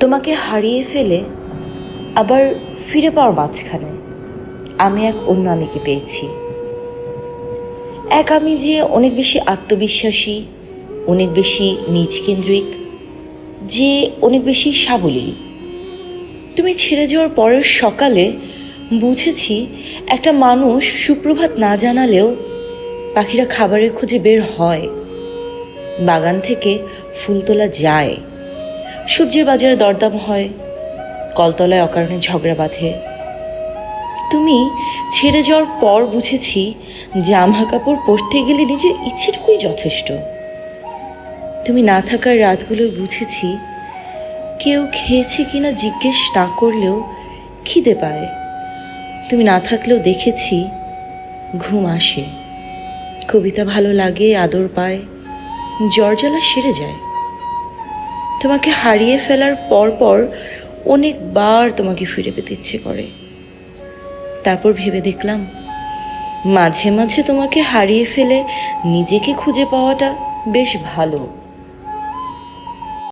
তোমাকে হারিয়ে ফেলে আবার ফিরে পাওয়ার মাঝখানে আমি এক অন্য আমিকে পেয়েছি। এক আমি যে অনেক বেশি আত্মবিশ্বাসী, অনেক বেশি নিজকেন্দ্রিক যে অনেক বেশি সাবলীল। তুমি ছেড়ে যাওয়ার পরের সকালে বুঝেছি একটা মানুষ সুপ্রভাত না জানালেও পাখিরা খাবারের খোঁজে বের হয়। বাগান থেকে ফুল তোলা যায়। সবজির বাজারে দরদাম হয়, কলতলায় অকারণে ঝগড়া বাঁধে। তুমি ছেড়ে যাওয়ার পর বুঝেছি জামা কাপড় পরতে গেলে নিজের ইচ্ছেটুকুই যথেষ্ট। তুমি না থাকার রাতগুলো বুঝেছি কেউ খেয়েছে কিনা জিজ্ঞেস না করলেও খিদে পায়। তুমি না থাকলেও দেখেছি ঘুম আসে। কবিতা ভালো লাগে, আদর পায় জ্বর জ্বালা সেরে যায়। তোমাকে হারিয়ে ফেলার পরপর পর অনেকবার তোমাকে ফিরে পেতে ইচ্ছে করে। তারপর ভেবে দেখলাম, মাঝে মাঝে তোমাকে হারিয়ে ফেলে নিজেকে খুঁজে পাওয়াটা বেশ ভালো।